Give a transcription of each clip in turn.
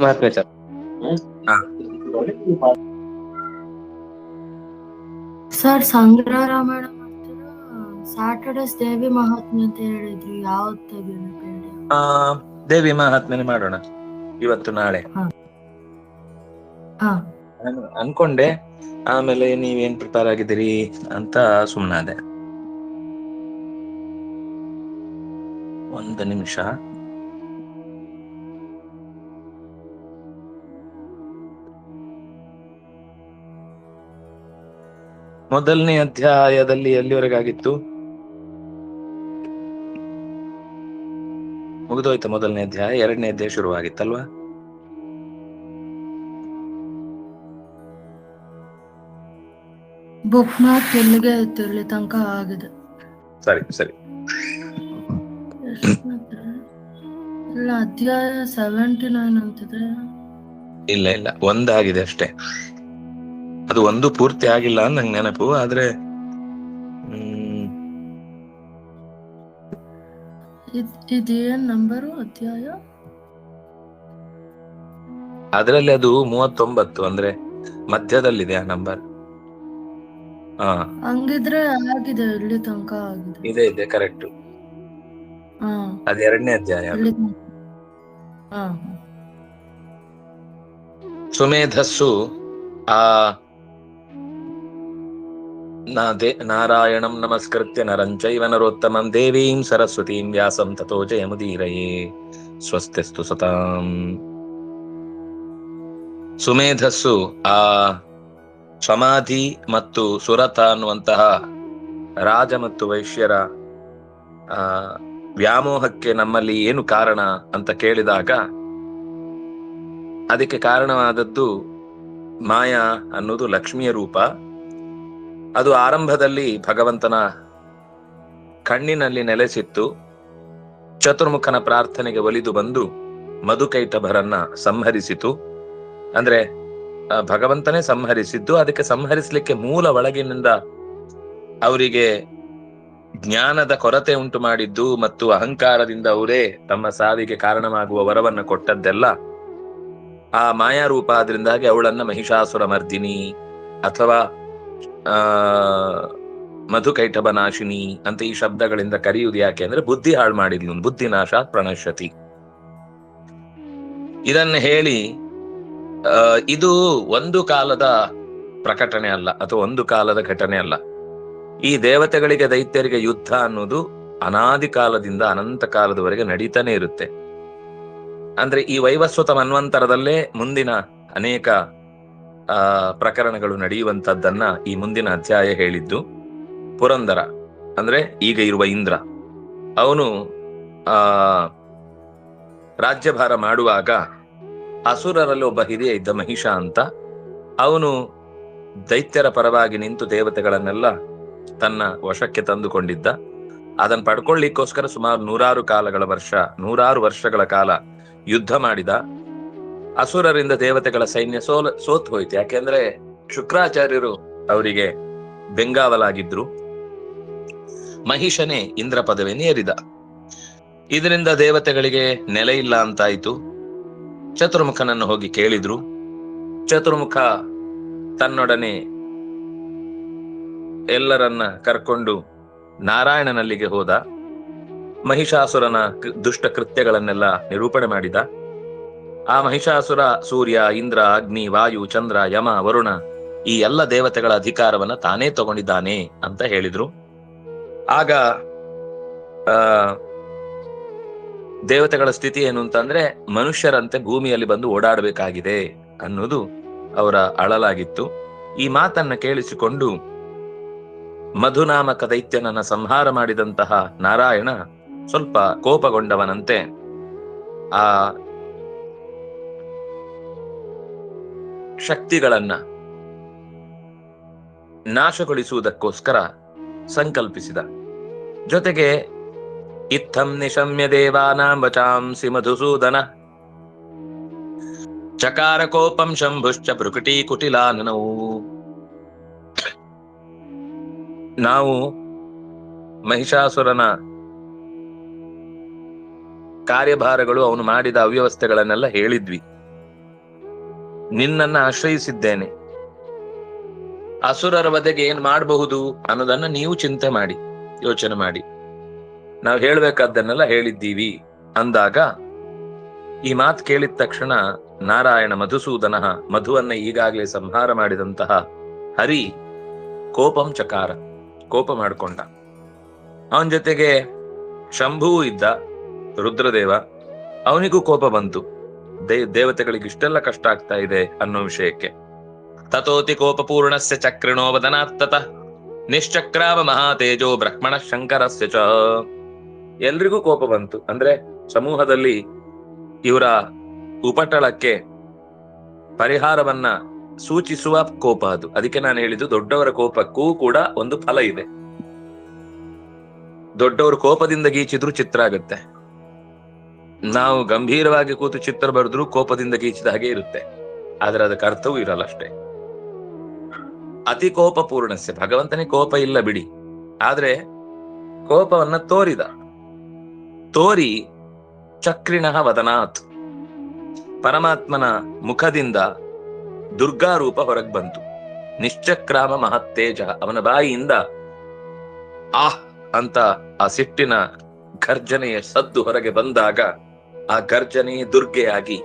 ಮಹಾತ್ಮೆ sir sir ಸಂಗ್ರಹ Ramayana Saturdays ದೇವಿ ಮಹಾತ್ಮೆ ಅಂತ ಹೇಳಿದ್ರು. ಯಾವ್ದು ತೆಗಿಬೇಕು ಹೇಳಿ. ಆ ದೇವಿ ಮಹಾತ್ಮೆನೆ ಮಾಡೋಣ. ಇವತ್ತು ನಾಳೆ. ಹಾ. ನಾನು ಅನ್ಕೊಂಡೆ. ಆಮೇಲೆ ನೀವೇನ್ ಪ್ರಿಪೇರ್ ಆಗಿದ್ದೀರಿ ಅಂತ ಸುಮ್ನಾದೆ. ಒಂದು ನಿಮಿಷ. ಮೊದಲನೇ ಅಧ್ಯಾಯದಲ್ಲಿ ಎಲ್ಲಿವರೆಗಾಗಿತ್ತು? ಮುಗಿದೋಯ್ತು ಮೊದಲನೇ ಅಧ್ಯಾಯ ಎರಡನೇ ಅಧ್ಯಾಯ ಶುರುವಾಗಿತ್ತಲ್ವಾ? ಬುಕ್ ಮಾರ್ಕ್ ಎಲ್ಲಿಗೆ ಆಯ್ತು ಇಲ್ಲಿ ತನಕ ಆಗಿದೆ. ಸರಿ ಸರಿ? ಇಲ್ಲ ಅಧ್ಯಾಯ ಸೆವೆಂಟಿ ನೈನ್ ಅಂತಿದ್ರೆ ಇಲ್ಲ ಇಲ್ಲ. ಒಂದಾಗಿದೆ ಅಷ್ಟೇ. ಅದು ಒಂದು ಪೂರ್ತಿ ಆಗಿಲ್ಲ ನಂಗೆ ನೆನಪು ಆದ್ರೆ ಇದೇನ್ ನಂಬರು ಅಧ್ಯಾಯ? ಅದರಲ್ಲಿ ಅದು ಮೂವತ್ತೊಂಬತ್ತು ಅಂದ್ರೆ ಮಧ್ಯದಲ್ಲಿದೆ ಆ ನಂಬರ್. ಹಾ. ಹಂಗಿದ್ರೆ ಆಗಿದೆ ಇಲ್ಲಿ ತನಕ ಆಗಿದೆ. ಇದೆ ಇದೆ ಕರೆಕ್ಟ್ ಅದ ಎರಡನೇ ಅಧ್ಯಾಯ. ಸುಮೇಧಸ್ಸು ಆ ನಾರಾಯಣಂ ನಮಸ್ಕೃತ್ಯ ನರಂಚೈವ ನರೋತ್ತಮಂ ದೇವೀಂ ಸರಸ್ವತೀಂ ವ್ಯಾಸಂ ತಥೋ ಜಯಮುದೀರಯೇ. ಸ್ವಸ್ತಿಸ್ತು ಸತಾಂ. ಸುಮೇಧಸ್ಸು, ಆ, ಸಮಾಧಿ ಮತ್ತು ಸುರತ ಅನ್ನುವಂತಹ ರಾಜ ಮತ್ತು ವೈಶ್ಯರ, ಆ, ವ್ಯಾಮೋಹಕ್ಕೆ ನಮ್ಮಲ್ಲಿ ಏನು ಕಾರಣ ಅಂತ ಕೇಳಿದಾಗ, ಅದಕ್ಕೆ ಕಾರಣವಾದದ್ದು ಮಾಯಾ ಅನ್ನೋದು ಲಕ್ಷ್ಮಿಯ ರೂಪ. ಅದು ಆರಂಭದಲ್ಲಿ ಭಗವಂತನ ಕಣ್ಣಿನಲ್ಲಿ ನೆಲೆಸಿತ್ತು. ಚತುರ್ಮುಖನ ಪ್ರಾರ್ಥನೆಗೆ ಒಲಿದು ಬಂದು ಮಧುಕೈಟಭರನ್ನ ಸಂಹರಿಸಿತು. ಅಂದ್ರೆ ಭಗವಂತನೇ ಸಂಹರಿಸಿದ್ದು, ಅದಕ್ಕೆ ಸಂಹರಿಸಲಿಕ್ಕೆ ಮೂಲ ಒಳಗಿನಿಂದ ಅವರಿಗೆ ಜ್ಞಾನದ ಕೊರತೆ ಉಂಟು ಮಾಡಿದ್ದು ಮತ್ತು ಅಹಂಕಾರದಿಂದ ಅವರೇ ತಮ್ಮ ಸಾವಿಗೆ ಕಾರಣವಾಗುವ ವರವನ್ನು ಕೊಟ್ಟದ್ದೆಲ್ಲ ಆ ಮಾಯಾರೂಪ ಆದ್ರಿಂದಾಗಿ ಅವಳನ್ನ ಮಹಿಷಾಸುರ ಮರ್ದಿನಿ ಅಥವಾ ಆ ಮಧುಕೈಟಭ ನಾಶಿನಿ ಅಂತ ಈ ಶಬ್ದಗಳಿಂದ ಕರೆಯುವುದು ಯಾಕೆ ಅಂದ್ರೆ ಬುದ್ಧಿ ಹಾಳು ಮಾಡಿದ್ಲು, ಬುದ್ಧಿ ನಾಶ ಪ್ರಣಶ್ಯತಿ. ಇದನ್ನ ಹೇಳಿ ಇದು ಒಂದು ಕಾಲದ ಪ್ರಕಟಣೆ ಅಲ್ಲ, ಅಥವಾ ಒಂದು ಕಾಲದ ಘಟನೆ ಅಲ್ಲ. ಈ ದೇವತೆಗಳಿಗೆ, ದೈತ್ಯರಿಗೆ ಯುದ್ಧ ಅನ್ನೋದು ಅನಾದಿ ಕಾಲದಿಂದ ಅನಂತ ಕಾಲದವರೆಗೆ ನಡೀತಾನೆ ಇರುತ್ತೆ. ಅಂದ್ರೆ ಈ ವೈವಸ್ವತ ಮನ್ವಂತರದಲ್ಲೇ ಮುಂದಿನ ಅನೇಕ ಪ್ರಕರಣಗಳು ನಡೆಯುವಂತದ್ದನ್ನ ಈ ಮುಂದಿನ ಅಧ್ಯಾಯ ಹೇಳಿದ್ದು, ಪುರಂದರ, ಅಂದ್ರೆ ಈಗ ಇರುವ ಇಂದ್ರ. ಅವನು, ಆ, ರಾಜ್ಯಭಾರ ಮಾಡುವಾಗ ಅಸುರರಲ್ಲಿ ಒಬ್ಬ ಹಿರಿಯ ಇದ್ದ ಮಹಿಷ ಅಂತ, ಅವನು ದೈತ್ಯರ ಪರವಾಗಿ ನಿಂತು ದೇವತೆಗಳನ್ನೆಲ್ಲ ತನ್ನ ವಶಕ್ಕೆ ತಂದುಕೊಂಡಿದ್ದ. ಅದನ್ನು ಪಡ್ಕೊಳ್ಳಿಕ್ಕೋಸ್ಕರ ಸುಮಾರು ನೂರಾರು ಕಾಲಗಳ ವರ್ಷ, ನೂರಾರು ವರ್ಷಗಳ ಕಾಲ ಯುದ್ಧ ಮಾಡಿದ. ಅಸುರರಿಂದ ದೇವತೆಗಳ ಸೈನ್ಯ ಸೋಲ, ಸೋತ್ ಹೋಯ್ತು. ಯಾಕೆಂದ್ರೆ ಶುಕ್ರಾಚಾರ್ಯರು ಅವರಿಗೆ ಬೆಂಗಾವಲಾಗಿದ್ರು. ಮಹಿಷನೇ ಇಂದ್ರ ಪದವಿಯನ್ನು ಏರಿದ ಇದರಿಂದ ದೇವತೆಗಳಿಗೆ ನೆಲೆ ಇಲ್ಲ ಅಂತಾಯ್ತು. ಚತುರ್ಮುಖನನ್ನು ಹೋಗಿ ಕೇಳಿದ್ರು. ಚತುರ್ಮುಖ ತನ್ನೊಡನೆ ಎಲ್ಲರನ್ನ ಕರ್ಕೊಂಡು ನಾರಾಯಣನಲ್ಲಿಗೆ ಹೋದ. ಮಹಿಷಾಸುರನ ದುಷ್ಟ ಕೃತ್ಯಗಳನ್ನೆಲ್ಲ ನಿರೂಪಣೆ ಮಾಡಿದ. ಆ ಮಹಿಷಾಸುರ, ಸೂರ್ಯ, ಇಂದ್ರ, ಅಗ್ನಿ, ವಾಯು, ಚಂದ್ರ, ಯಮ, ವರುಣ ಈ ಎಲ್ಲ ದೇವತೆಗಳ ಅಧಿಕಾರವನ್ನ ತಾನೇ ತಗೊಂಡಿದ್ದಾನೆ ಅಂತ ಹೇಳಿದ್ರು. ಆಗ, ಆ, ದೇವತೆಗಳ ಸ್ಥಿತಿ ಏನು ಅಂತಂದ್ರೆ ಮನುಷ್ಯರಂತೆ ಭೂಮಿಯಲ್ಲಿ ಬಂದು ಓಡಾಡಬೇಕಾಗಿದೆ ಅನ್ನೋದು ಅವರ ಅಳಲಾಗಿತ್ತು. ಈ ಮಾತನ್ನ ಕೇಳಿಸಿಕೊಂಡು ಮಧುನಾಮಕ ದೈತ್ಯನನ್ನ ಸಂಹಾರ ಮಾಡಿದಂತಹ ನಾರಾಯಣ ಸ್ವಲ್ಪ ಕೋಪಗೊಂಡವನಂತೆ. ಆ ಶಕ್ತಿಗಳನ್ನ ನಾಶಗೊಳಿಸುವುದಕ್ಕೋಸ್ಕರ ಸಂಕಲ್ಪಿಸಿದ. ಜೊತೆಗೆ, ಇತ್ತಂ ನಿಶಮ್ಯ ದೇವಾನಾಂ ವಚಾಂಸಿ ಮಧುಸೂದನ. ಚಕಾರ ಕೋಪಂ ಶಂಭುಶ್ಚ ಭೃಕುಟಿ ಕುಟಿಲಾನನವು ನಾವು ಮಹಿಷಾಸುರನ ಕಾರ್ಯಭಾರಗಳು ಅವನು ಮಾಡಿದ ಅವ್ಯವಸ್ಥೆಗಳನ್ನೆಲ್ಲ ಹೇಳಿದ್ವಿ. ನಿನ್ನನ್ನ ಆಶ್ರಯಿಸಿದ್ದೇನೆ. ಅಸುರರ ಬದೆಗೆ ಏನ್ ಮಾಡಬಹುದು ಅನ್ನೋದನ್ನ ನೀವು ಚಿಂತೆ ಮಾಡಿ, ಯೋಚನೆ ಮಾಡಿ. ನಾವು ಹೇಳ್ಬೇಕಾದ್ದನ್ನೆಲ್ಲ ಹೇಳಿದ್ದೀವಿ. ಅಂದಾಗ ಈ ಮಾತು ಕೇಳಿದ ತಕ್ಷಣ ನಾರಾಯಣ ಮಧುಸೂದನ ಮಧುವನ್ನ ಈಗಾಗಲೇ ಸಂಹಾರ ಮಾಡಿದಂತಹ ಹರಿ ಕೋಪಂ ಚಕಾರ, ಕೋಪ ಮಾಡಿಕೊಂಡ. ಅವನ ಜೊತೆಗೆ ಶಂಭುವು ಇದ್ದ ರುದ್ರದೇವ, ಅವನಿಗೂ ಕೋಪ ಬಂತು. ದೇ, ದೇವತೆಗಳಿಗೆ ಇಷ್ಟೆಲ್ಲ ಕಷ್ಟ ಆಗ್ತಾ ಇದೆ ಅನ್ನೋ ವಿಷಯಕ್ಕೆ. ತಥೋತಿ ಕೋಪಪೂರ್ಣಸ್ಯ ಚಕ್ರಿಣೋ ವದನಾತ್ತತ ನಿಶ್ಚಕ್ರಾವ ಮಹಾತೇಜೋ ಬ್ರಹ್ಮಣ ಶಂಕರಸ್ಯ ಚ. ಎಲ್ರಿಗೂ ಕೋಪ ಬಂತು. ಅಂದ್ರೆ ಸಮೂಹದಲ್ಲಿ ಇವರ ಉಪಟಳಕ್ಕೆ ಪರಿಹಾರವನ್ನ ಸೂಚಿಸುವ ಕೋಪ ಅದು. ಅದಕ್ಕೆ ನಾನು ಹೇಳಿದ್ದು ದೊಡ್ಡವರ ಕೋಪಕ್ಕೂ ಕೂಡ ಒಂದು ಫಲ ಇದೆ. ದೊಡ್ಡವರು ಕೋಪದಿಂದ ಗೀಚಿದ್ರು ಚಿತ್ರ ಆಗುತ್ತೆ. ನಾವು ಗಂಭೀರವಾಗಿ ಕೂತು ಚಿತ್ರ ಬರೆದ್ರು ಕೋಪದಿಂದ ಗೀಚಿದ ಹಾಗೆ ಇರುತ್ತೆ. ಆದ್ರೆ ಅದಕ್ಕೆ ಅರ್ಥವೂ ಇರಲ್ಲ ಅಷ್ಟೇ. ಅತಿ ಕೋಪ ಪೂರ್ಣಸ್ಯ. ಭಗವಂತನಿಗೆ ಕೋಪ ಇಲ್ಲ ಬಿಡಿ. ಆದ್ರೆ ಕೋಪವನ್ನ ತೋರಿದ. ತೋರಿ ಚಕ್ರಿಣ ವದನಾತ್. ಪರಮಾತ್ಮನ ಮುಖದಿಂದ ದುರ್ಗಾ ರೂಪ ಹೊರಗ್ ಬಂತು. ನಿಶ್ಚಕ್ರಾಮ ಮಹತ್ತೇಜ. ಅವನ ಬಾಯಿಯಿಂದ ಆಹ್ ಅಂತ ಆ ಸಿಟ್ಟಿನ ಗರ್ಜನೆಯ ಸದ್ದು ಹೊರಗೆ ಬಂದಾಗ ಆ ಗರ್ಜನೆ ದುರ್ಗೆಯಾಗಿ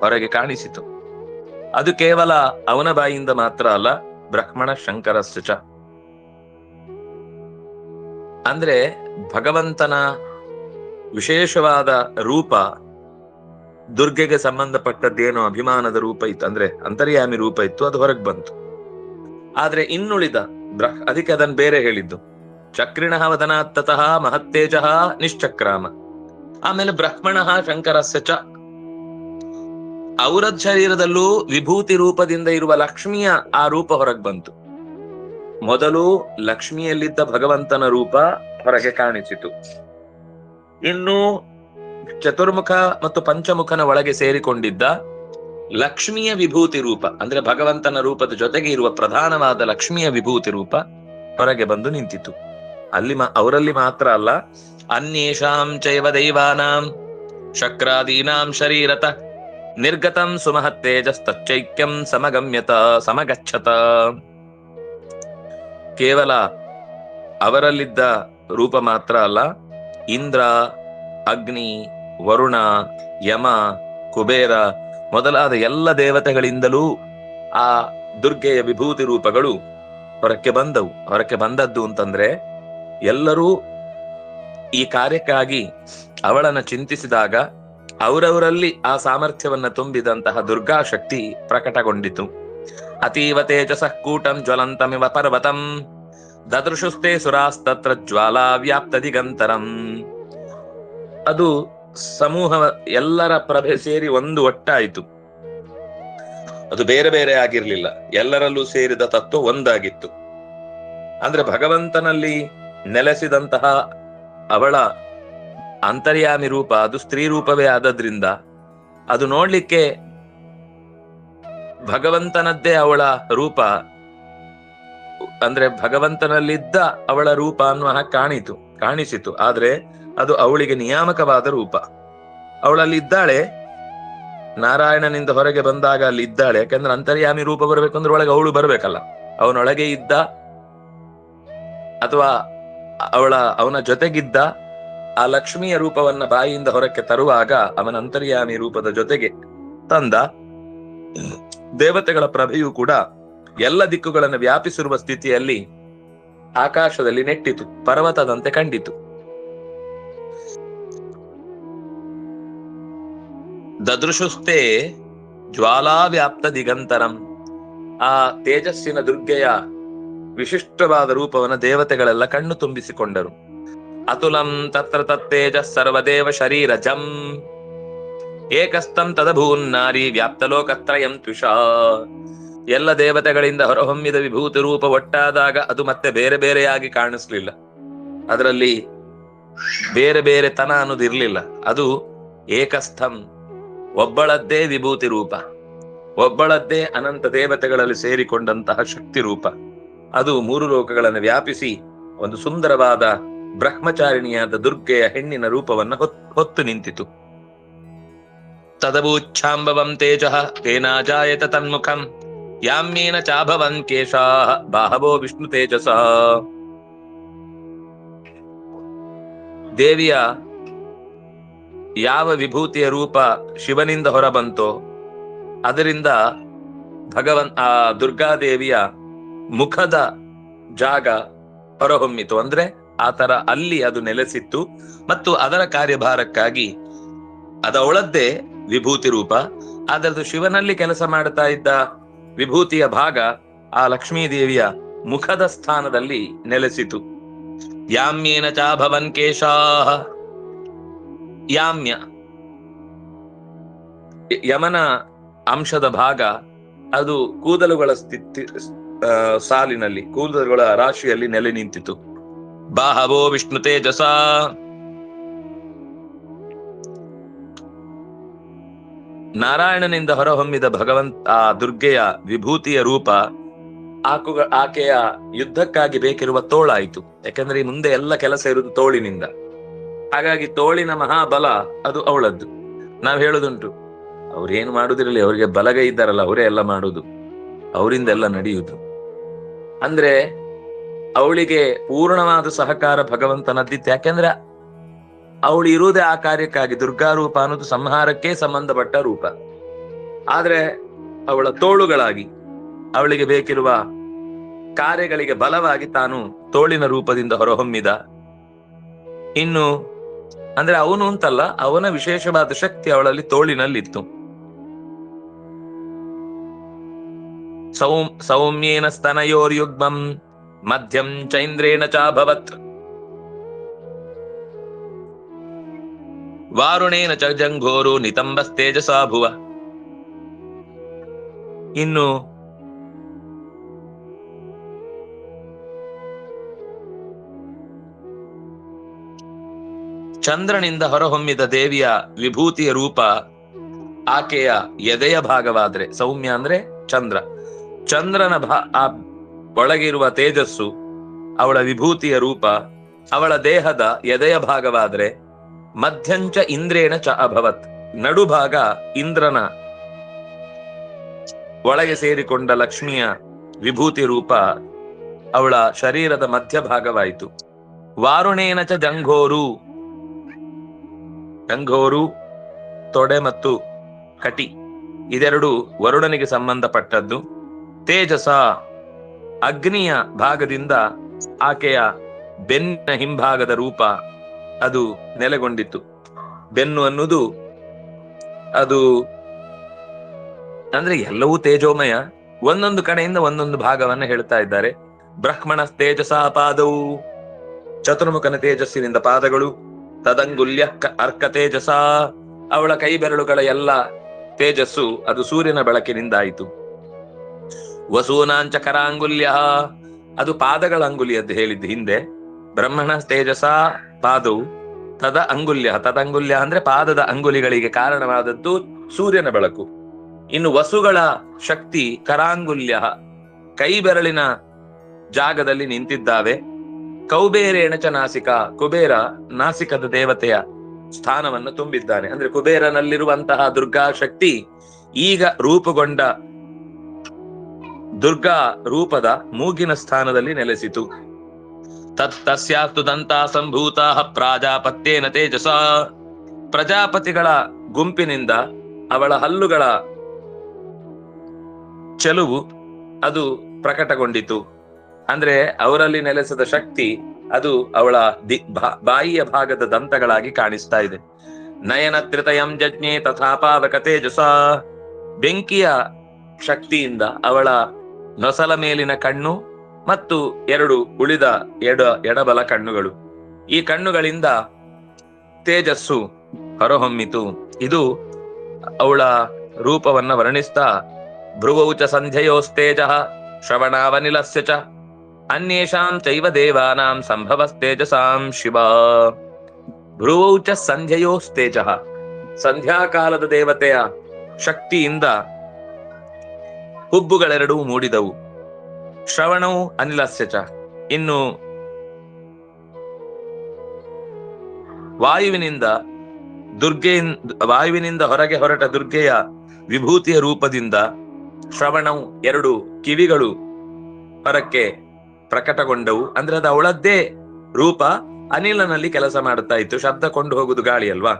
ಹೊರಗೆ ಕಾಣಿಸಿತು. ಅದು ಕೇವಲ ಅವನ ಬಾಯಿಯಿಂದ ಮಾತ್ರ ಅಲ್ಲ, ಬ್ರಹ್ಮಣ ಶಂಕರ ಸುಚ ಅಂದ್ರೆ ಭಗವಂತನ ವಿಶೇಷವಾದ ರೂಪ, ದುರ್ಗೆಗೆ ಸಂಬಂಧಪಟ್ಟದ್ದೇನೋ ಅಭಿಮಾನದ ರೂಪ ಇತ್ತು, ಅಂದ್ರೆ ಅಂತರ್ಯಾಮಿ ರೂಪ ಇತ್ತು, ಅದು ಹೊರಗೆ ಬಂತು. ಆದ್ರೆ ಇನ್ನುಳಿದ ಅದಕ್ಕೆ ಅದನ್ನು ಬೇರೆ ಹೇಳಿದ್ದು. ಚಕ್ರಿಣ ವದನಾತ್ತತಃ ಮಹತ್ತೇಜಃ ನಿಶ್ಚಕ್ರಾಮ. ಆಮೇಲೆ ಬ್ರಹ್ಮಣ ಶಂಕರಸ್ಯ ಚ. ಔರದ್ ಶರೀರದಲ್ಲೂ ವಿಭೂತಿ ರೂಪದಿಂದ ಇರುವ ಲಕ್ಷ್ಮಿಯ ಆ ರೂಪ ಹೊರಗೆ ಬಂತು. ಮೊದಲು ಲಕ್ಷ್ಮಿಯಲ್ಲಿದ್ದ ಭಗವಂತನ ರೂಪ ಹೊರಗೆ ಕಾಣಿಸಿತು. ಇನ್ನು ಚತುರ್ಮುಖ ಮತ್ತು ಪಂಚಮುಖನ ಒಳಗೆ ಸೇರಿಕೊಂಡಿದ್ದ ಲಕ್ಷ್ಮಿಯ ವಿಭೂತಿ ರೂಪ, ಅಂದ್ರೆ ಭಗವಂತನ ರೂಪದ ಜೊತೆಗೆ ಇರುವ ಪ್ರಧಾನವಾದ ಲಕ್ಷ್ಮಿಯ ವಿಭೂತಿ ರೂಪ ಹೊರಗೆ ಬಂದು ನಿಂತಿತು. ಅಲ್ಲಿ ಅವರಲ್ಲಿ ಮಾತ್ರ ಅಲ್ಲ ಅನ್ಯೇಷಾಂ ಚೈವ ದೈವಾನಾಂ ಶಕ್ರಾದೀನಾಂ ಶರೀರತ ನಿರ್ಗತಂ ಸುಮಹತ್ತೇಜಸ್ತೈಕ್ಯಂ ಸಮಗಮ್ಯತ ಸಮಗಚ್ಚತ ಕೇವಲ ಅವರಲ್ಲಿದ್ದ ರೂಪ ಮಾತ್ರ ಅಲ್ಲ, ಇಂದ್ರ, ಅಗ್ನಿ, ವರುಣ, ಯಮ, ಕುಬೇರ ಮೊದಲಾದ ಎಲ್ಲ ದೇವತೆಗಳಿಂದಲೂ ಆ ದುರ್ಗೆಯ ವಿಭೂತಿ ರೂಪಗಳು ಹೊರಕ್ಕೆ ಬಂದವು. ಹೊರಕ್ಕೆ ಬಂದದ್ದು ಅಂತಂದ್ರೆ ಎಲ್ಲರೂ ಈ ಕಾರ್ಯಕ್ಕಾಗಿ ಅವಳನ್ನು ಚಿಂತಿಸಿದಾಗ ಅವರವರಲ್ಲಿ ಆ ಸಾಮರ್ಥ್ಯವನ್ನ ತುಂಬಿದಂತಹ ದುರ್ಗಾ ಶಕ್ತಿ ಪ್ರಕಟಗೊಂಡಿತು. ಅತೀವ ತೇಜಸಃ ಕೂಟಂ ಜ್ವಲಂತಮಿವ ಪರ್ವತಂ ದದೃಶುಸ್ತೆ ಸುರಾಸ್ತತ್ರ ಜ್ವಾಲಾ ವ್ಯಾಪ್ತ ದಿಗಂತರಂ. ಅದು ಸಮೂಹ ಎಲ್ಲರ ಪ್ರಭೆ ಸೇರಿ ಒಂದು ಒಟ್ಟಾಯಿತು. ಅದು ಬೇರೆ ಬೇರೆ ಆಗಿರ್ಲಿಲ್ಲ. ಎಲ್ಲರಲ್ಲೂ ಸೇರಿದ ತತ್ವ ಒಂದಾಗಿತ್ತು. ಅಂದ್ರೆ ಭಗವಂತನಲ್ಲಿ ನೆಲೆಸಿದಂತಹ ಅವಳ ಅಂತರ್ಯಾಮಿ ರೂಪ ಅದು ಸ್ತ್ರೀ ರೂಪವೇ ಆದದ್ರಿಂದ ಅದು ನೋಡ್ಲಿಕ್ಕೆ ಭಗವಂತನದ್ದೇ ಅವಳ ರೂಪ. ಅಂದ್ರೆ ಭಗವಂತನಲ್ಲಿದ್ದ ಅವಳ ರೂಪ ಅನ್ನುವ ಕಾಣಿತು, ಕಾಣಿಸಿತು. ಆದ್ರೆ ಅದು ಅವಳಿಗೆ ನಿಯಾಮಕವಾದ ರೂಪ. ಅವಳಲ್ಲಿ ಇದ್ದಾಳೆ, ನಾರಾಯಣನಿಂದ ಹೊರಗೆ ಬಂದಾಗ ಅಲ್ಲಿ ಇದ್ದಾಳೆ. ಯಾಕಂದ್ರೆ ಅಂತರ್ಯಾಮಿ ರೂಪ ಬರ್ಬೇಕಂದ್ರೆ ಒಳಗೆ ಅವಳು ಬರಬೇಕಲ್ಲ. ಅವನೊಳಗೆ ಇದ್ದ ಅಥವಾ ಅವಳ, ಅವನ ಜೊತೆಗಿದ್ದ ಆ ಲಕ್ಷ್ಮಿಯ ರೂಪವನ್ನ ಬಾಯಿಯಿಂದ ಹೊರಕ್ಕೆ ತರುವಾಗ ಅವನ ಅಂತರ್ಯಾಮಿ ರೂಪದ ಜೊತೆಗೆ ತಂದ ದೇವತೆಗಳ ಪ್ರಭೆಯು ಕೂಡ ಎಲ್ಲ ದಿಕ್ಕುಗಳನ್ನು ವ್ಯಾಪಿಸಿರುವ ಸ್ಥಿತಿಯಲ್ಲಿ ಆಕಾಶದಲ್ಲಿ ನೆಟ್ಟಿತು, ಪರ್ವತದಂತೆ ಕಂಡಿತು. ದದೃಶುಸ್ತೆ ಜ್ವಾಲಾವ್ಯಾಪ್ತ ದಿಗಂತರಂ. ಆ ತೇಜಸ್ಸಿನ ದುರ್ಗೆಯ ವಿಶಿಷ್ಟವಾದ ರೂಪವನ್ನು ದೇವತೆಗಳೆಲ್ಲ ಕಣ್ಣು ತುಂಬಿಸಿಕೊಂಡರು. ಅತುಲಂ ತತ್ರ ತತ್ತೇಜ ಸರ್ವದೇವ ಶರೀರ ಜಂ ಏಕಸ್ತಂ ತದಭೂನ್ನಾರಿ ವ್ಯಾಪ್ತಲೋಕತ್ರಯಂ ತುಷಾ ಎಲ್ಲ ದೇವತೆಗಳಿಂದ ಹೊರಹೊಮ್ಮಿದ ವಿಭೂತಿ ರೂಪ ಒಟ್ಟಾದಾಗ ಅದು ಮತ್ತೆ ಬೇರೆ ಬೇರೆಯಾಗಿ ಕಾಣಿಸ್ಲಿಲ್ಲ. ಅದರಲ್ಲಿ ಬೇರೆ ಬೇರೆ ತನ ಅನ್ನೋದು ಇರ್ಲಿಲ್ಲ ಅದು ಏಕಸ್ಥಂ, ಒಬ್ಬಳದ್ದೇ ವಿಭೂತಿ ರೂಪ, ಒಬ್ಬಳದ್ದೇ ಅನಂತ ದೇವತೆಗಳಲ್ಲಿ ಸೇರಿಕೊಂಡಂತಹ ಶಕ್ತಿ ರೂಪ. ಅದು ಮೂರು ಲೋಕಗಳನ್ನು ವ್ಯಾಪಿಸಿ ಒಂದು ಸುಂದರವಾದ ಬ್ರಹ್ಮಚಾರಿಣಿಯಾದ ದುರ್ಗೆಯ ಹೆಣ್ಣಿನ ರೂಪವನ್ನು ಹೊತ್- ಹೊತ್ತು ನಿಂತಿತು. ತದಬೂಚ್ಛಾಂಬವಂ ತೇಜಃ ತೇನಾಜಾಯತ ತನ್ಮುಖಂ ಯಾಮ್ಯೇನ ಚಾಭವನ್ ಕೇಶಾ ಬಾಹವೋ ವಿಷ್ಣು ತೇಜಸ. ದೇವಿಯ ಯಾವ ವಿಭೂತಿಯ ರೂಪ ಶಿವನಿಂದ ಹೊರಬಂತೋ, ಅದರಿಂದ ಭಗವನ್, ಆ ದುರ್ಗಾದೇವಿಯ ಮುಖದ ಜಾಗ ಹೊರಹೊಮ್ಮಿತು. ಅಂದ್ರೆ ಆತರ ಅಲ್ಲಿ ಅದು ನೆಲೆಸಿತ್ತು. ಮತ್ತು ಅದರ ಕಾರ್ಯಭಾರಕ್ಕಾಗಿ ಅದವಳದ್ದೇ ವಿಭೂತಿ ರೂಪ. ಅದರದು ಶಿವನಲ್ಲಿ ಕೆಲಸ ಮಾಡ್ತಾ ಇದ್ದ ವಿಭೂತಿಯ ಭಾಗ ಆ ಲಕ್ಷ್ಮೀದೇವಿಯ ಮುಖದ ಸ್ಥಾನದಲ್ಲಿ ನೆಲೆಸಿತು. ಯಾಮ್ಯೇನ ಚಾಭವನ್ ಕೇಶಾಹ. ಯಾಮ್ಯ. ಯಮನ ಅಂಶದ ಭಾಗ ಅದು ಕೂದಲುಗಳ ಸ್ಥಿತಿ ಸಾಲಿನಲ್ಲಿ, ಕೂದಲುಗಳ ರಾಶಿಯಲ್ಲಿ ನೆಲೆ ನಿಂತಿತು. ಬಾಹವೋ ವಿಷ್ಣು ತೇಜಸ. ನಾರಾಯಣನಿಂದ ಹೊರಹೊಮ್ಮಿದ ಭಗವಂತ, ಆ ದುರ್ಗೆಯ ವಿಭೂತಿಯ ರೂಪ, ಆಕುಗ, ಆಕೆಯ ಯುದ್ಧಕ್ಕಾಗಿ ಬೇಕಿರುವ ತೋಳಾಯಿತು. ಯಾಕಂದ್ರೆ ಮುಂದೆ ಎಲ್ಲ ಕೆಲಸ ಇರುವುದು ತೋಳಿನಿಂದ. ಹಾಗಾಗಿ ತೋಳಿನ ಮಹಾಬಲ ಅದು ಅವಳದ್ದು. ನಾವ್ ಹೇಳುದುಂಟು, ಅವ್ರೇನು ಮಾಡುದಿರಲಿ, ಅವರಿಗೆ ಬಲಗೈ ಇದ್ದಾರಲ್ಲ, ಅವರೇ ಎಲ್ಲ ಮಾಡುದು. ಅವರಿಂದ ಎಲ್ಲ ನಡೆಯುವುದು ಅಂದ್ರೆ ಅವಳಿಗೆ ಪೂರ್ಣವಾದ ಸಹಕಾರ ಭಗವಂತನದ್ದಿತ್ತು. ಯಾಕೆಂದ್ರೆ ಅವಳು ಇರುವುದೇ ಆ ಕಾರ್ಯಕ್ಕಾಗಿ, ದುರ್ಗಾ ರೂಪ ಅನ್ನೋದು ಸಂಹಾರಕ್ಕೆ ಸಂಬಂಧಪಟ್ಟ ರೂಪ. ಆದ್ರೆ ಅವಳ ತೋಳುಗಳಾಗಿ, ಅವಳಿಗೆ ಬೇಕಿರುವ ಕಾರ್ಯಗಳಿಗೆ ಬಲವಾಗಿ ತಾನು ತೋಳಿನ ರೂಪದಿಂದ ಹೊರಹೊಮ್ಮಿದ. ಇನ್ನು, ಅಂದ್ರೆ ಅವನು ಅಂತಲ್ಲ, ಅವನ ವಿಶೇಷವಾದ ಶಕ್ತಿ ಅವಳಲ್ಲಿ ತೋಳಿನಲ್ಲಿತ್ತು. ಸೌಮ್ ಸೌಮ್ಯೇನ ಸ್ತನಯೋರ್ಯುಗ್ಮಂ ಮಧ್ಯಂ ಚೈಂದ್ರೇಣ ಚಾಭವತ್ ವಾರುಣೇನ ಚ ಜಂಘೋರು ನಿತಂಬಸ್ತೇಜಸಾಭುವ ಇನ್ನು ಚಂದ್ರನಿಂದ ಹೊರಹೊಮ್ಮಿದ ದೇವಿಯ ವಿಭೂತಿಯ ರೂಪ ಆಕೆಯ ಎದೆಯ ಭಾಗವಾದ್ರೆ, ಸೌಮ್ಯ ಅಂದ್ರೆ ಚಂದ್ರ. ಚಂದ್ರನ ಭಾ ಆ ಒಳಗಿರುವ ತೇಜಸ್ಸು, ಅವಳ ವಿಭೂತಿಯ ರೂಪ, ಅವಳ ದೇಹದ ಎದೆಯ ಭಾಗವಾದ್ರೆ ಮಧ್ಯಂಚ ಇಂದ್ರೇಣ ಚ ಅಭವತ್. ನಡುಭಾಗ ಇಂದ್ರನ ಒಳಗೆ ಸೇರಿಕೊಂಡ ಲಕ್ಷ್ಮಿಯ ವಿಭೂತಿ ರೂಪ ಅವಳ ಶರೀರದ ಮಧ್ಯಭಾಗವಾಯಿತು. ವಾರುಣೇನ ಚ ಜಂಘೋರು. ಜಂಘೋರು, ತೊಡೆ ಮತ್ತು ಕಟಿ, ಇದೆರಡು ವರುಣನಿಗೆ ಸಂಬಂಧಪಟ್ಟದ್ದು. ತೇಜಸ ಅಗ್ನಿಯ ಭಾಗದಿಂದ ಆಕೆಯ ಬೆನ್ನಿನ ಹಿಂಭಾಗದ ರೂಪ ಅದು ನೆಲೆಗೊಂಡಿತ್ತು. ಬೆನ್ನು ಅನ್ನುವುದು ಅದು ಅಂದ್ರೆ ಎಲ್ಲವೂ ತೇಜೋಮಯ. ಒಂದೊಂದು ಕಡೆಯಿಂದ ಒಂದೊಂದು ಭಾಗವನ್ನ ಹೇಳ್ತಾ ಇದ್ದಾರೆ. ಬ್ರಹ್ಮಣ ತೇಜಸ ಪಾದವು ಚತುರ್ಮುಖನ ತೇಜಸ್ಸಿನಿಂದ ಪಾದಗಳು, ತದಂಗುಲ್ಯ ಅರ್ಕ ತೇಜಸ, ಅವಳ ಕೈ ಬೆರಳುಗಳ ಎಲ್ಲ ತೇಜಸ್ಸು ಅದು ಸೂರ್ಯನ ಬೆಳಕಿನಿಂದ ಆಯಿತು ವಸೂನಾಂಚ ಕರಾಂಗುಲ್ಯ. ಅದು ಪಾದಗಳ ಅಂಗುಲಿ ಅಂತ ಹೇಳಿದ್ದು ಹಿಂದೆ. ಬ್ರಹ್ಮಣ ತೇಜಸ ಪಾದವು ತದ ಅಂಗುಲ್ಯ. ತದಂಗುಲ್ಯ ಅಂದ್ರೆ ಪಾದದ ಅಂಗುಲಿಗಳಿಗೆ ಕಾರಣವಾದದ್ದು ಸೂರ್ಯನ ಬೆಳಕು. ಇನ್ನು ವಸುಗಳ ಶಕ್ತಿ ಕರಾಂಗುಲ್ಯ. ಕೈ ಬೆರಳಿನ ಜಾಗದಲ್ಲಿ ನಿಂತಿದ್ದಾವೆ. ಕೌಬೇರೇಣ ಚ ನಾಸಿಕ. ಕುಬೇರ ನಾಸಿಕದ ದೇವತೆಯ ಸ್ಥಾನವನ್ನು ತುಂಬಿದ್ದಾನೆ. ಅಂದ್ರೆ ಕುಬೇರನಲ್ಲಿರುವಂತಹ ದುರ್ಗಾ ಶಕ್ತಿ ಈಗ ರೂಪುಗೊಂಡ ದುರ್ಗಾ ರೂಪದ ಮೂಗಿನ ಸ್ಥಾನದಲ್ಲಿ ನೆಲೆಸಿತು. ತತ್ ದಂತ ಸಂಭೂತಾ ಪ್ರಾಜಾಪತ್ಯೇನ ತೇಜಸ. ಪ್ರಜಾಪತಿಗಳ ಗುಂಪಿನಿಂದ ಅವಳ ಹಲ್ಲುಗಳ ಚೆಲುವು ಅದು ಪ್ರಕಟಗೊಂಡಿತು. ಅಂದ್ರೆ ಅವರಲ್ಲಿ ನೆಲೆಸದ ಶಕ್ತಿ ಅದು ಅವಳ ದಿ ಬಾಯಿಯ ಭಾಗದ ದಂತಗಳಾಗಿ ಕಾಣಿಸ್ತಾ ಇದೆ. ನಯನ ತ್ರಿತಯಂ ಜಜ್ಞೆ ತಥಾ ಪಾವಕ ತೇಜಸ. ಬೆಂಕಿಯ ಶಕ್ತಿಯಿಂದ ಅವಳ ನೊಸಲ ಮೇಲಿನ ಕಣ್ಣು ಮತ್ತು ಎರಡು ಉಳಿದ ಎಡ ಎಡಬಲ ಕಣ್ಣುಗಳು. ಈ ಕಣ್ಣುಗಳಿಂದ ತೇಜಸ್ಸು ಹೊರಹೊಮ್ಮಿತು. ಇದು ಅವಳ ರೂಪವನ್ನ ವರ್ಣಿಸ್ತಾ ಭ್ರುವೌಚ ಸಂಧ್ಯಯೋಸ್ತೇಜ ಶ್ರವಣಾವನಿಲಸ್ಯ ಚ, ಅನ್ಯೇಷಾಂ ಚೈವ ದೇವಾನಾಂ ಸಂಭವಸ್ತೇಜಸಾಂ ಶಿವ. ಭ್ರುವೌಚ ಸಂಧ್ಯಯೋಸ್ತೇಜ, ಸಂಧ್ಯಾಕಾಲದ ದೇವತೆಯ ಶಕ್ತಿಯಿಂದ ಹುಬ್ಬುಗಳೆರಡೂ ಮೂಡಿದವು. ಶ್ರವಣವು ಅನಿಲಸ್ಯಚ ಇನ್ನು ವಾಯುವಿನಿಂದ ದುರ್ಗೆ ವಾಯುವಿನಿಂದ ಹೊರಗೆ ಹೊರಟ ದುರ್ಗೆಯ ವಿಭೂತಿಯ ರೂಪದಿಂದ ಶ್ರವಣವು ಎರಡು ಕಿವಿಗಳು ಹೊರಕ್ಕೆ ಪ್ರಕಟಗೊಂಡವು. ಅಂದ್ರೆ ಅದು ಅವಳದ್ದೇ ರೂಪ, ಅನಿಲನಲ್ಲಿ ಕೆಲಸ ಮಾಡುತ್ತಾ ಇತ್ತು. ಶಬ್ದ ಕೊಂಡು ಹೋಗುದು ಗಾಳಿ ಅಲ್ವಾ?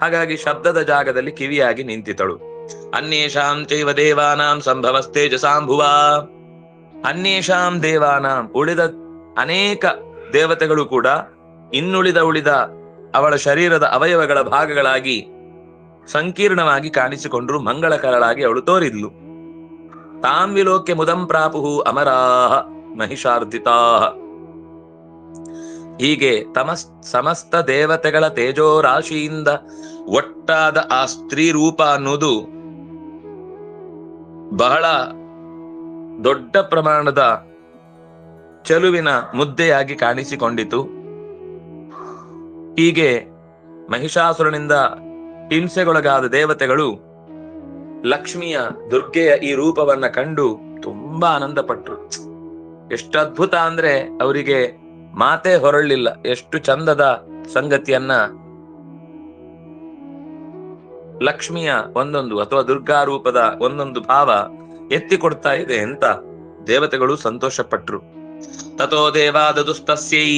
ಹಾಗಾಗಿ ಶಬ್ದದ ಜಾಗದಲ್ಲಿ ಕಿವಿಯಾಗಿ ನಿಂತಿತಳು ಅನ್ಯೇಷಾಂ ಚೈವ ದೇವಾನಾಂ ಸಂಭವಸ್ತೇಜಸಾಂಭುವ ಅನ್ಯೇಷಾಂ ದೇವಾನಾಂ ಉಳಿದ ಅನೇಕ ದೇವತೆಗಳು ಕೂಡ ಇನ್ನುಳಿದ ಉಳಿದ ಅವಳ ಶರೀರದ ಅವಯವಗಳ ಭಾಗಗಳಾಗಿ ಸಂಕೀರ್ಣವಾಗಿ ಕಾಣಿಸಿಕೊಂಡ್ರು, ಮಂಗಳಕರಳಾಗಿ ಅವಳು ತೋರಿದ್ಲು. ತಾಂ ವಿಲೋಕ್ಯ ಮುದಂ ಪ್ರಾಪುಹು ಅಮರಾಹ ಮಹಿಷಾರ್ಧಿತಾ ಹೀಗೆ ತಮಸ್ ಸಮಸ್ತ ದೇವತೆಗಳ ತೇಜೋ ರಾಶಿಯಿಂದ ಒಟ್ಟಾದ ಆ ಸ್ತ್ರೀ ರೂಪ ಅನ್ನೋದು ಬಹಳ ದೊಡ್ಡ ಪ್ರಮಾಣದ ಚೆಲುವಿನ ಮುದ್ದೆಯಾಗಿ ಕಾಣಿಸಿಕೊಂಡಿತು. ಹೀಗೆ ಮಹಿಷಾಸುರನಿಂದ ಹಿಂಸೆಗೊಳಗಾದ ದೇವತೆಗಳು ಲಕ್ಷ್ಮಿಯ ದುರ್ಗೆಯ ಈ ರೂಪವನ್ನ ಕಂಡು ತುಂಬಾ ಆನಂದಪಟ್ಟರು ಎಷ್ಟು ಅದ್ಭುತ ಅಂದ್ರೆ ಅವರಿಗೆ ಮಾತೇ ಹೊರಳಿಲ್ಲ ಎಷ್ಟು ಚಂದದ ಸಂಗತಿಯನ್ನ ಲಕ್ಷ್ಮಿಯ ಒಂದೊಂದು ಅಥವಾ ದುರ್ಗಾ ರೂಪದ ಒಂದೊಂದು ಭಾವ ಎತ್ತಿ ಕೊಡ್ತಾ ಇದೆ ಅಂತ ದೇವತೆಗಳು ಸಂತೋಷ ಪಟ್ರು ತಥೋ ದೇವಾದದುಸ್ತಸ್ಯೈ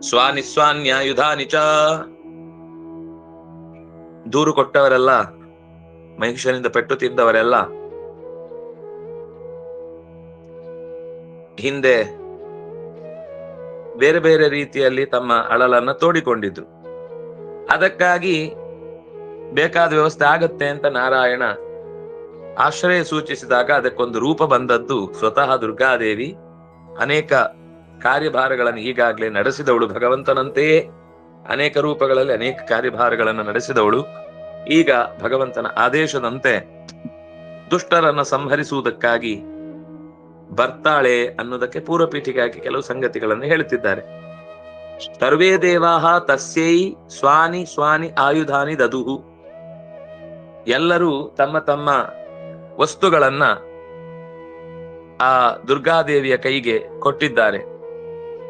ಸ್ವಾನಿ ಸ್ವಾನ್ಯಾಯುಧಾನಿ ಚ. ದೂರು ಕೊಟ್ಟವರೆಲ್ಲ, ಮಹಿಷನಿಂದ ಪೆಟ್ಟು ತಿಂದವರೆಲ್ಲ, ಹಿಂದೆ ಬೇರೆ ಬೇರೆ ರೀತಿಯಲ್ಲಿ ತಮ್ಮ ಅಳಲನ್ನ ತೋಡಿಕೊಂಡಿದ್ರು. ಅದಕ್ಕಾಗಿ ಬೇಕಾದ ವ್ಯವಸ್ಥೆ ಆಗತ್ತೆ ಅಂತ ನಾರಾಯಣ ಆಶ್ರಯ ಸೂಚಿಸಿದಾಗ ಅದಕ್ಕೊಂದು ರೂಪ ಬಂದದ್ದು ಸ್ವತಃ ದುರ್ಗಾದೇವಿ. ಅನೇಕ ಕಾರ್ಯಭಾರಗಳನ್ನು ಈಗಾಗಲೇ ನಡೆಸಿದವಳು ಭಗವಂತನಂತೆಯೇ. ಅನೇಕ ರೂಪಗಳಲ್ಲಿ ಅನೇಕ ಕಾರ್ಯಭಾರಗಳನ್ನು ನಡೆಸಿದವಳು. ಈಗ ಭಗವಂತನ ಆದೇಶದಂತೆ ದುಷ್ಟರನ್ನು ಸಂಹರಿಸುವುದಕ್ಕಾಗಿ ಬರ್ತಾಳೆ ಅನ್ನೋದಕ್ಕೆ ಪೂರ್ವಪೀಠಿಗಾಗಿ ಕೆಲವು ಸಂಗತಿಗಳನ್ನು ಹೇಳುತ್ತಿದ್ದಾರೆ ಸರ್ವೇ ದೇವಾಹ ತಸ್ಯೈ ಸ್ವಾನಿ ಸ್ವಾನಿ ಆಯುಧಾನಿ ದದುಹು. ಎಲ್ಲರೂ ತಮ್ಮ ತಮ್ಮ ವಸ್ತುಗಳನ್ನ ಆ ದುರ್ಗಾದೇವಿಯ ಕೈಗೆ ಕೊಟ್ಟಿದ್ದಾರೆ.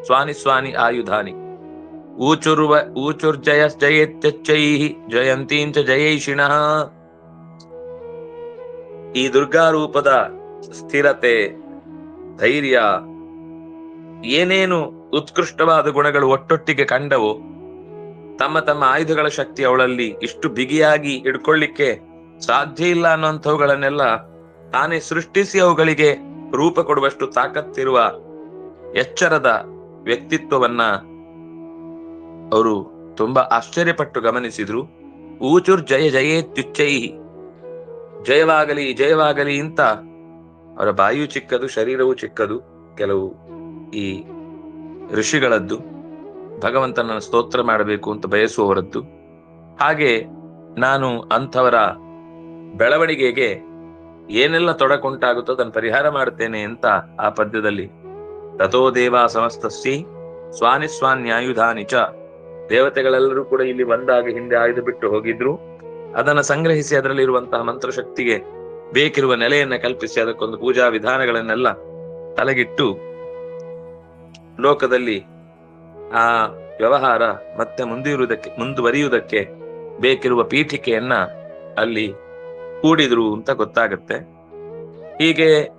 ಸ್ವಾನಿ ಸ್ವಾನಿ ಆಯುಧಾನಿ. ಊಚುರ್ವ ಊಚುರ್ಜಯ ಜಯತ್ಯಚ್ಚೈ ಜಯಂತೀಂಚ ಜಯೈಷಿಣಃ. ಈ ದುರ್ಗಾ ರೂಪದ ಸ್ಥಿರತೆ, ಧೈರ್ಯ, ಏನೇನು ಉತ್ಕೃಷ್ಟವಾದ ಗುಣಗಳು ಒಟ್ಟೊಟ್ಟಿಗೆ ಕಂಡವು ತಮ್ಮ ತಮ್ಮ ಆಯುಧಗಳ ಶಕ್ತಿ ಅವಳಲ್ಲಿ ಇಷ್ಟು ಬಿಗಿಯಾಗಿ ಇಡ್ಕೊಳ್ಳಿಕ್ಕೆ ಸಾಧ್ಯ ಇಲ್ಲ ಅನ್ನುವಂಥವುಗಳನ್ನೆಲ್ಲ ತಾನೇ ಸೃಷ್ಟಿಸಿ ಅವುಗಳಿಗೆ ರೂಪ ಕೊಡುವಷ್ಟು ತಾಕತ್ತಿರುವ ಎಚ್ಚರದ ವ್ಯಕ್ತಿತ್ವವನ್ನ ಅವರು ತುಂಬಾ ಆಶ್ಚರ್ಯಪಟ್ಟು ಗಮನಿಸಿದ್ರು. ಊಚುರ್ ಜಯ ಜಯೇ ಜಯೇತ್ಯುಚ್ಚೈ ಜಯವಾಗಲಿ ಜಯವಾಗಲಿ ಅಂತ ಅವರ ಬಾಯು ಚಿಕ್ಕದು, ಶರೀರವೂ ಚಿಕ್ಕದು, ಕೆಲವು ಈ ಋಷಿಗಳದ್ದು. ಭಗವಂತನ ಸ್ತೋತ್ರ ಮಾಡಬೇಕು ಅಂತ ಬಯಸುವವರದ್ದು. ಹಾಗೆ ನಾನು ಅಂಥವರ ಬೆಳವಣಿಗೆಗೆ ಏನೆಲ್ಲ ತೊಡಕುಂಟಾಗುತ್ತೋ ಅದನ್ನು ಪರಿಹಾರ ಮಾಡುತ್ತೇನೆ ಅಂತ ಆ ಪದ್ಯದಲ್ಲಿ, ತಥೋ ದೇವ ಸಮಸ್ತಸ್ಸಿ ಸ್ವಾನಿ ಸ್ವಾನ್ಯಾಯುಧಾನಿ ಚ. ದೇವತೆಗಳೆಲ್ಲರೂ ಕೂಡ ಇಲ್ಲಿ ಬಂದಾಗ ಹಿಂದೆ ಆಯುಧ ಬಿಟ್ಟು ಹೋಗಿದ್ರು. ಅದನ್ನ ಸಂಗ್ರಹಿಸಿ ಅದರಲ್ಲಿರುವಂತಹ ಮಂತ್ರಶಕ್ತಿಗೆ ಬೇಕಿರುವ ನೆಲೆಯನ್ನ ಕಲ್ಪಿಸಿ ಅದಕ್ಕೊಂದು ಪೂಜಾ ವಿಧಾನಗಳನ್ನೆಲ್ಲ ತಲೆಗಿಟ್ಟು ಲೋಕದಲ್ಲಿ ಆ ವ್ಯವಹಾರ ಮತ್ತೆ ಮುಂದಿರುವುದಕ್ಕೆ, ಮುಂದುವರಿಯುವುದಕ್ಕೆ ಬೇಕಿರುವ ಪೀಠಿಕೆಯನ್ನ ಅಲ್ಲಿ ಕೂಡಿದ್ರು ಅಂತ ಗೊತ್ತಾಗತ್ತೆ. ಹೀಗೆ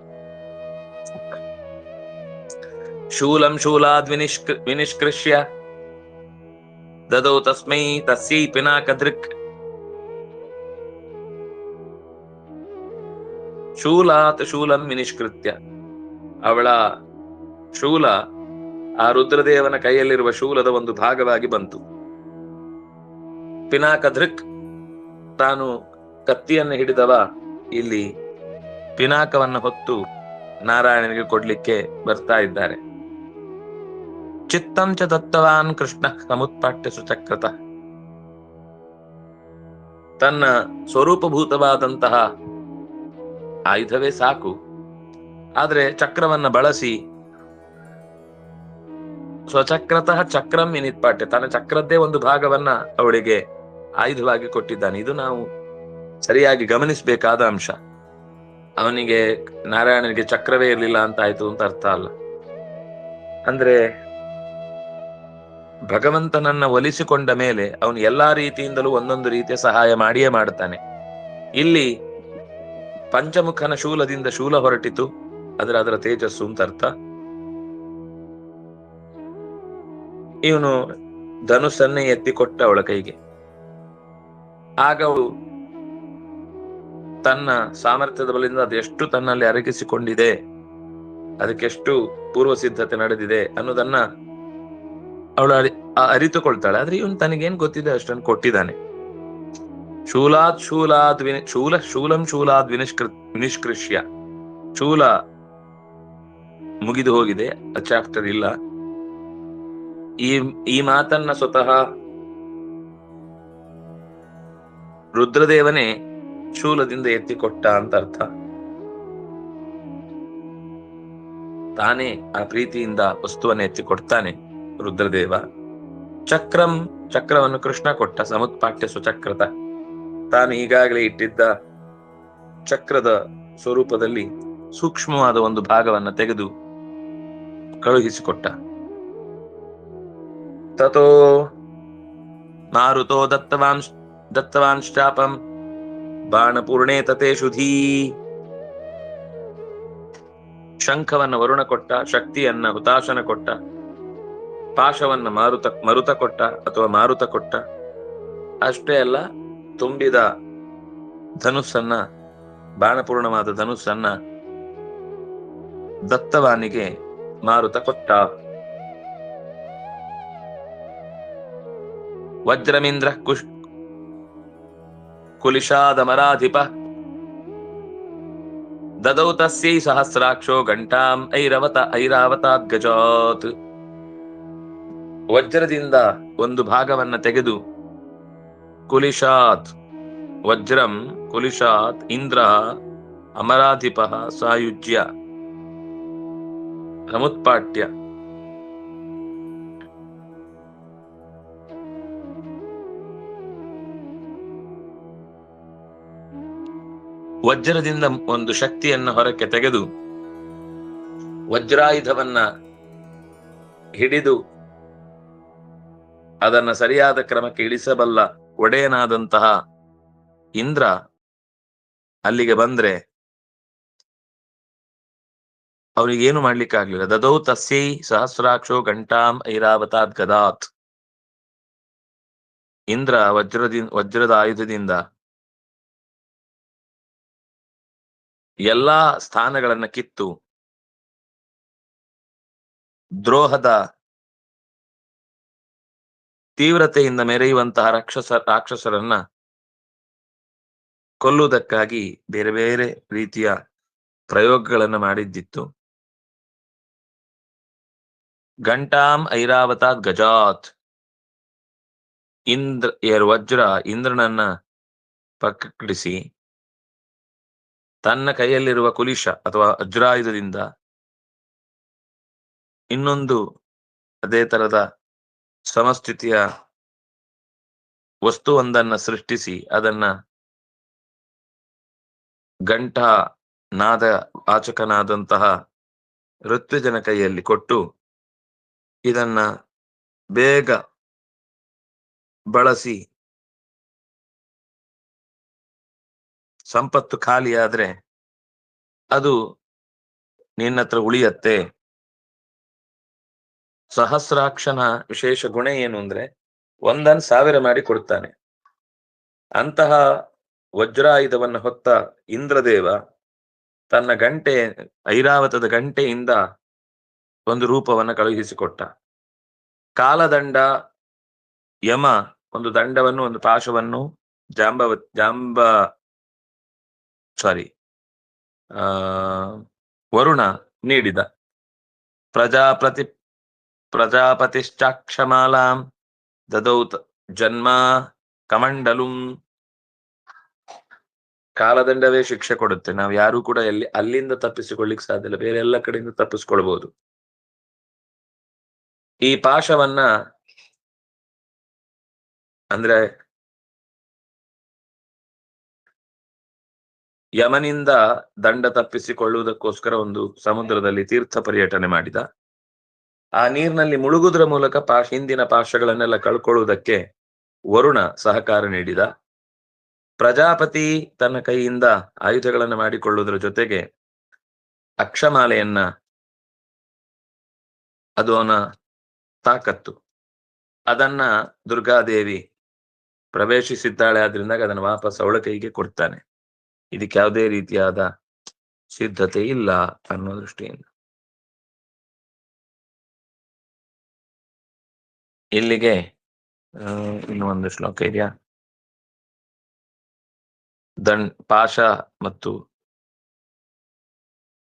ಶೂಲಂ ಶೂಲಾದ್ ವಿನಿಷ್ಕ, ವಿನಿಷ್ಕೃಷ್ಯ ದದೋ ತಸ್ಮೈ ತಸ್ಯೈ ಪಿನಾಕದೃಕ್. ಶೂಲಾತ್ ಶೂಲಂ ವಿನಿಷ್ಕೃತ್ಯ. ಅವಳ ಶೂಲ ಆ ರುದ್ರದೇವನ ಕೈಯಲ್ಲಿರುವ ಶೂಲದ ಒಂದು ಭಾಗವಾಗಿ ಬಂತು. ಪಿನಾಕಧೃಕ್ ತಾನು ಕತ್ತಿಯನ್ನು ಹಿಡಿದವ ಇಲ್ಲಿ ಪಿನಾಕವನ್ನ ಹೊತ್ತು ನಾರಾಯಣನಿಗೆ ಕೊಡ್ಲಿಕ್ಕೆ ಬರ್ತಾ ಇದ್ದಾರೆ. ಚಿತ್ತಂಚ ದತ್ತವಾನ್ ಕೃಷ್ಣ ಸಮುತ್ಪಾಟ್ಯ ಸುಚಕ್ರತ. ತನ್ನ ಸ್ವರೂಪಭೂತವಾದಂತಹ ಆಯುಧವೇ ಸಾಕು. ಆದರೆ ಚಕ್ರವನ್ನ ಬಳಸಿ ಸ್ವಚಕ್ರತಃ ಚಕ್ರಂ ಇನಿತ್ಪಾಟ್ಯ ತನ್ನ ಚಕ್ರದ್ದೇ ಒಂದು ಭಾಗವನ್ನ ಅವಳಿಗೆ ಆಯುಧವಾಗಿ ಕೊಟ್ಟಿದ್ದಾನೆ. ಇದು ನಾವು ಸರಿಯಾಗಿ ಗಮನಿಸಬೇಕಾದ ಅಂಶ. ಅವನಿಗೆ ನಾರಾಯಣನಿಗೆ ಚಕ್ರವೇ ಇರಲಿಲ್ಲ ಅಂತ ಆಯ್ತು ಅಂತ ಅರ್ಥ ಅಲ್ಲ. ಅಂದ್ರೆ ಭಗವಂತನನ್ನ ಒಲಿಸಿಕೊಂಡ ಮೇಲೆ ಅವನು ಎಲ್ಲಾ ರೀತಿಯಿಂದಲೂ ಒಂದೊಂದು ರೀತಿಯ ಸಹಾಯ ಮಾಡಿಯೇ ಮಾಡ್ತಾನೆ. ಇಲ್ಲಿ ಪಂಚಮುಖನ ಶೂಲದಿಂದ ಶೂಲ ಹೊರಟಿತು. ಅದರ ಅದರ ತೇಜಸ್ಸು ಅಂತ ಅರ್ಥ. ಇವನು ಧನುಸ್ಸನ್ನೇ ಎತ್ತಿಕೊಟ್ಟ ಅವಳ ಕೈಗೆ. ಆಗ ಅವಳು ತನ್ನ ಸಾಮರ್ಥ್ಯದ ಬಲದಿಂದ ಅದೆಷ್ಟು ತನ್ನಲ್ಲಿ ಅರಗಿಸಿಕೊಂಡಿದೆ, ಅದಕ್ಕೆಷ್ಟು ಪೂರ್ವ ಸಿದ್ಧತೆ ನಡೆದಿದೆ ಅನ್ನೋದನ್ನ ಅವಳು ಅರಿ, ಆ- ಅರಿತುಕೊಳ್ತಾಳೆ. ಆದ್ರೆ ಇವನು ತನಗೇನ್ ಗೊತ್ತಿದೆ, ಅಷ್ಟನ್ನು ಕೊಟ್ಟಿದ್ದಾನೆ. ಶೂಲಾತ್ ಶೂಲಾದ್ ವಿನಿ, ಶೂಲ, ಶೂಲಂ ಶೂಲಾದ್ ವಿನಿಷ್ಕೃ ವಿನಿಷ್ಕೃಷ್ಯ. ಶೂಲ ಮುಗಿದು ಹೋಗಿದೆ ಚಾಪ್ಟರ್ ಇಲ್ಲ. ಈ ಈ ಮಾತನ್ನ ಸ್ವತಃ ರುದ್ರದೇವನೇ ಶೂಲದಿಂದ ಎತ್ತಿಕೊಟ್ಟ ಅಂತ ಅರ್ಥ. ತಾನೇ ಆ ಪ್ರೀತಿಯಿಂದ ವಸ್ತುವನ್ನು ಎತ್ತಿಕೊಡ್ತಾನೆ ರುದ್ರದೇವ. ಚಕ್ರಂ, ಚಕ್ರವನ್ನು ಕೃಷ್ಣ ಕೊಟ್ಟ ಸಮತ್ಪಾಠ್ಯ ಸುಚಕ್ರತ ತಾನು ಈಗಾಗಲೇ ಇಟ್ಟಿದ್ದ ಚಕ್ರದ ಸ್ವರೂಪದಲ್ಲಿ ಸೂಕ್ಷ್ಮವಾದ ಒಂದು ಭಾಗವನ್ನ ತೆಗೆದು ಕಳುಹಿಸಿಕೊಟ್ಟ. ತಥೋ ಮಾರುತೋ ದತ್ತವಾಂಶ್ ಬಾಣಪೂರ್ಣೆ ಬಾಣಪೂರ್ಣೇ ತತೇಷುಧೀ ಶಂಖವನ್ನ ವರುಣ ಕೊಟ್ಟ ಶಕ್ತಿಯನ್ನ ಹುತಾಶನ ಕೊಟ್ಟ ಪಾಶವನ್ನ ಮಾರುತ ಮರುತ ಕೊಟ್ಟ ಅಥವಾ ಮಾರುತ ಕೊಟ್ಟ ಅಷ್ಟೇ ಅಲ್ಲ, ತುಂಬಿದ ಧನುಸ್ಸನ್ನ, ಬಾಣಪೂರ್ಣವಾದ ಧನುಸ್ಸನ್ನ ದತ್ತವಾನಿಗೆ ಮಾರುತ ಕೊಟ್ಟ. ವಜ್ರಮಿಂದ್ರ ಕುಶ್ ಕುಲಿಶಾದಮರಾಧಿಪ ದದೌ ತಸ್ಯೈ ಸಹಸ್ರಾಕ್ಷೋ ಘಂಟಾಂ ಐರವತ ಐರಾವತಾದ್ ಗಜಾತ್. ವಜ್ರದಿಂದ ಒಂದು ಭಾಗವನ್ನ ತೆಗೆದು ಕುಲಿಶಾತ್ ವಜ್ರಂ ಕುಲಿಶಾತ್ ಇಂದ್ರ, ಅಮರಾಧಿಪ, ಸಾಯುಜ್ಯ, ಸಮುತ್ಪಾಟ್ಯ. ವಜ್ರದಿಂದ ಒಂದು ಶಕ್ತಿಯನ್ನು ಹೊರಕ್ಕೆ ತೆಗೆದು ವಜ್ರಾಯುಧವನ್ನ ಹಿಡಿದು ಅದನ್ನ ಸರಿಯಾದ ಕ್ರಮಕ್ಕೆ ಇಳಿಸಬಲ್ಲ ಒಡೆಯನಾದಂತಹ ಇಂದ್ರ ಅಲ್ಲಿಗೆ ಬಂದ್ರೆ ಅವನಿಗೇನು ಮಾಡ್ಲಿಕ್ಕಾಗ್ಲಿಲ್ಲ. ದದೌ ತಸ್ಯೈ ಸಹಸ್ರಾಕ್ಷೋ ಘಂಟಾಂ ಐರಾವತಾತ್ ಗದಾತ್. ಇಂದ್ರ ವಜ್ರದಿಂದ ವಜ್ರದ ಆಯುಧದಿಂದ ಎಲ್ಲಾ ಸ್ಥಾನಗಳನ್ನ ಕಿತ್ತು ದ್ರೋಹದ ತೀವ್ರತೆಯಿಂದ ಮೆರೆಯುವಂತಹ ರಾಕ್ಷಸ, ರಾಕ್ಷಸರನ್ನ ಕೊಲ್ಲುವುದಕ್ಕಾಗಿ ಬೇರೆ ಬೇರೆ ರೀತಿಯ ಪ್ರಯೋಗಗಳನ್ನ ಮಾಡಿದ್ದಿತ್ತು. ಘಂಟಾಂ ಐರಾವತಾತ್ ಗಜಾತ್. ಇಂದ್ರ ವಜ್ರ ಇಂದ್ರನನ್ನ ಪಕ್ಕಕ್ಕಿಳಿಸಿ ತನ್ನ ಕೈಯಲ್ಲಿರುವ ಕುಲಿಶ ಅಥವಾ ಅಜ್ರಾಯುಧದಿಂದ ಇನ್ನೊಂದು ಅದೇ ತರದ ಸಮಸ್ಥಿತಿಯ ವಸ್ತುವೊಂದನ್ನ ಸೃಷ್ಟಿಸಿ ಅದನ್ನ ಗಂಟ ನಾದ ವಾಚಕನಾದಂತಹ ಋತ್ವಿಜನ ಕೈಯಲ್ಲಿ ಕೊಟ್ಟು ಇದನ್ನ ಬೇಗ ಬಳಸಿ ಸಂಪತ್ತು ಖಾಲಿಯಾದ್ರೆ ಅದು ನಿನ್ನತ್ರ ಉಳಿಯತ್ತೆ. ಸಹಸ್ರಾಕ್ಷನ ವಿಶೇಷ ಗುಣ ಏನು ಅಂದ್ರೆ ಒಂದನ್ ಸಾವಿರ ಮಾಡಿ ಕೊಡ್ತಾನೆ. ಅಂತಹ ವಜ್ರಾಯುಧವನ್ನು ಹೊತ್ತ ಇಂದ್ರದೇವ ತನ್ನ ಗಂಟೆ, ಐರಾವತದ ಗಂಟೆಯಿಂದ ಒಂದು ರೂಪವನ್ನ ಕಳುಹಿಸಿಕೊಟ್ಟ. ಕಾಲದಂಡ, ಯಮ ಒಂದು ದಂಡವನ್ನು, ಒಂದು ಪಾಶವನ್ನು ಜಾಂಬವ, ಜಾಂಬ ಸಾರಿ. ವರುಣ ನೀಡಿದ. ಪ್ರಜಾಪತಿ ಪ್ರಜಾಪತಿಶ್ಚಾಕ್ಷಮಾಲಾಂ ದದೌತ್ ಜನ್ಮ ಕಮಂಡಲುಂ. ಕಾಲದಂಡವೇ ಶಿಕ್ಷೆ ಕೊಡುತ್ತೆ. ನಾವು ಯಾರು ಕೂಡ ಎಲ್ಲಿ, ಅಲ್ಲಿಂದ ತಪ್ಪಿಸಿಕೊಳ್ಳಿಕ್ ಸಾಧ್ಯ ಇಲ್ಲ. ಬೇರೆ ಎಲ್ಲ ಕಡೆಯಿಂದ ತಪ್ಪಿಸ್ಕೊಳ್ಬಹುದು ಈ ಪಾಶವನ್ನ, ಅಂದ್ರೆ ಯಮನಿಂದ ದಂಡ ತಪ್ಪಿಸಿಕೊಳ್ಳುವುದಕ್ಕೋಸ್ಕರ ಒಂದು ಸಮುದ್ರದಲ್ಲಿ ತೀರ್ಥ ಪರ್ಯಟನೆ ಮಾಡಿದ. ಆ ನೀರಿನಲ್ಲಿ ಮುಳುಗುದ್ರ ಮೂಲಕ ಪಾ, ಹಿಂದಿನ ಪಾಶಗಳನ್ನೆಲ್ಲ ಕಳ್ಕೊಳ್ಳುವುದಕ್ಕೆ ವರುಣ ಸಹಕಾರ ನೀಡಿದ. ಪ್ರಜಾಪತಿ ತನ್ನ ಕೈಯಿಂದ ಆಯುಧಗಳನ್ನು ಮಾಡಿಕೊಳ್ಳುವುದರ ಜೊತೆಗೆ ಅಕ್ಷಮಾಲೆಯನ್ನ ಅದು ಅವನ ತಾಕತ್ತು. ಅದನ್ನ ದುರ್ಗಾದೇವಿ ಪ್ರವೇಶಿಸಿದ್ದಾಳೆ ಆದ್ರಿಂದ ಅದನ್ನು ವಾಪಸ್ ಅವಳ ಕೈಗೆ ಕೊಡ್ತಾನೆ. ಇದಕ್ಕೆ ಯಾವುದೇ ರೀತಿಯಾದ ಸಿದ್ಧತೆ ಇಲ್ಲ ಅನ್ನೋ ದೃಷ್ಟಿಯಿಂದ. ಇಲ್ಲಿಗೆ ಇನ್ನು ಒಂದು ಶ್ಲೋಕ ಇದೆಯಾ? ದಂಡ್ ಪಾಶ ಮತ್ತು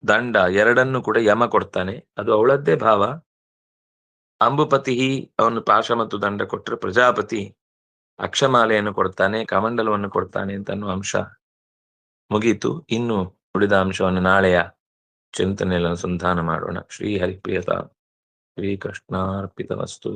ದಂಡ ಎರಡನ್ನು ಕೂಡ ಯಮ ಕೊಡ್ತಾನೆ. ಅದು ಅವಳದ್ದೇ ಭಾವ. ಅಂಬುಪತಿ ಅವನು ಪಾಶ ಮತ್ತು ದಂಡ ಕೊಟ್ಟರೆ ಪ್ರಜಾಪತಿ ಅಕ್ಷಮಾಲೆಯನ್ನು ಕೊಡ್ತಾನೆ, ಕಮಂಡಲವನ್ನು ಕೊಡ್ತಾನೆ ಅಂತ ಅನ್ನುವ ಅಂಶ. ಮುಗೀತು. ಇನ್ನು ಉಳಿದ ಅಂಶವನ್ನು ನಾಳೆಯ ಚಿಂತನೆಯಲ್ಲಿ ಅನುಸಂಧಾನ ಮಾಡೋಣ. ಶ್ರೀ ಹರಿಪ್ರಿಯತ ಶ್ರೀ ಕೃಷ್ಣಾರ್ಪಿತ ವಸ್ತು